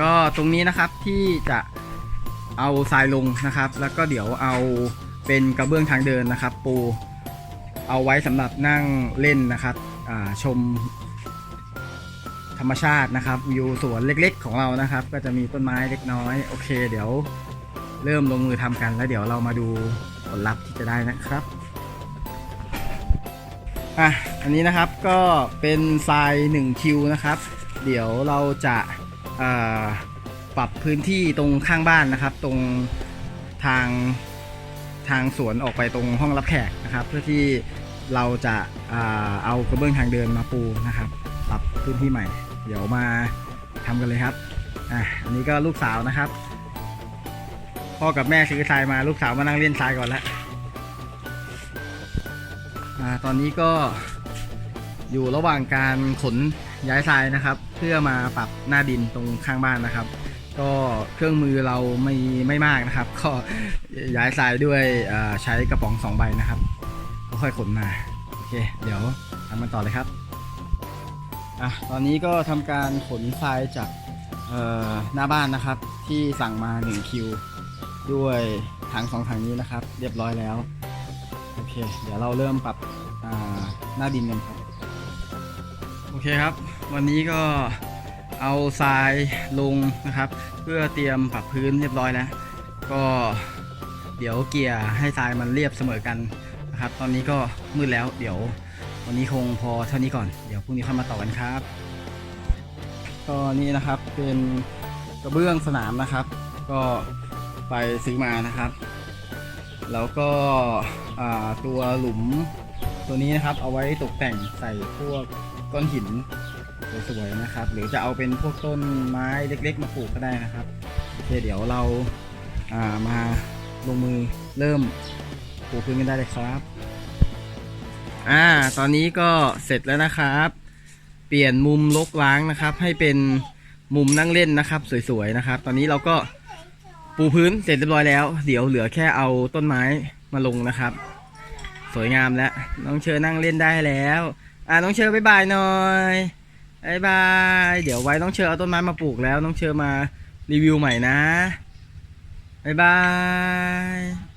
ก็ตรงนี้นะครับที่จะเอาทรายลงนะครับ แล้วก็เดี๋ยวเอาเป็นกระเบื้องทางเดินนะครับ ปูเอาไว้สำหรับนั่งเล่นนะครับชมธรรมชาตินะครับวิวสวนเล็กๆ ของเรานะครับ ก็จะมีต้นไม้เล็กน้อยโอเค เดี๋ยวเริ่มลงมือทำกัน แล้วเดี๋ยวเรามาดูผลลัพธ์ที่จะได้นะครับอะอันนี้นะครับก็เป็นทราย1คิวนะครับ เดี๋ยวเราจะ ปรับพื้นที่ตรงข้างบ้านนะครับ ตรงทางทางสวนออกไปตรงห้องรับแขกนะครับ เพื่อที่เราจะอเอากระเบื้องทางเดินมาปูนะครับ ปรับพื้นที่ใหม่ เดี๋ยวมาทำกันเลยครับอะอันนี้ก็ลูกสาวนะครับ พ่อกับแม่ซื้อทรายมาลูกสาวมานั่งเล่นทรายก่อนแล้วอตอนนี้ก็อยู่ระหว่างการขน ย้ายทรายนะครับ เพื่อมาปรับหน้าดินตรงข้างบ้านนะครับ ก็เครื่องมือเราไม่ไม่มากนะครับ ก็ย้ายทรายด้วยใช้กระป๋องสองใบนะครับก็ค่อยขนมาโอเค เดี๋ยวทำกันต่อเลยครับอะตอนนี้ก็ทำการขนทรายจากหน้าบ้านนะครับ ที่สั่งมา1คิวด้วยถังสองถังนี้นะครับ เรียบร้อยแล้ว โอเค เดี๋ยวเราเริ่มปรับหน้าดินกันครับ เคครับ วันนี้ก็เอาทรายลงนะครับ เพื่อเตรียมปรับพื้นเรียบร้อยแล้ว ก็เดี๋ยวเกียร์ให้ทรายมันเรียบเสมอกันนะครับ ตอนนี้ก็มืดแล้ว เดี๋ยววันนี้คงพอเท่านี้ก่อน เดี๋ยวพรุ่งนี้ค่อยมาต่อกันครับ ก็นี่นะครับเป็นกระเบื้องสนามนะครับ ก็ไปซื้อมานะครับ แล้วก็ตัวหลุมตัวนี้นะครับเอาไว้ตกแต่งใส่พวก ก้อนหินสวยๆนะครับ หรือจะเอาเป็นพวกต้นไม้เล็ก ๆ มาปลูกก็ได้นะครับโอเคเดี๋ยวเราามาลงมือเริ่มปลูกพื้นกันได้เลยครับอ่าตอนนี้ก็เสร็จแล้วนะครับ เปลี่ยนมุมลกล้างนะครับ ให้เป็นมุมนั่งเล่นนะครับ สวยๆนะครับ ตอนนี้เราก็ปูพื้นเสร็จเรียบร้อยแล้ว เดี๋ยวเหลือแค่เอาต้นไม้มาลงนะครับ สวยงามแล้วน้องเชอนั่งเล่นได้แล้ว อ่าน้องเชอบ๊ายบายหน่อยบายบาย เดี๋ยวไว้น้องเชอเอาต้นไม้มาปลูกแล้ว น้องเชอมารีวิวใหม่นะบายบาย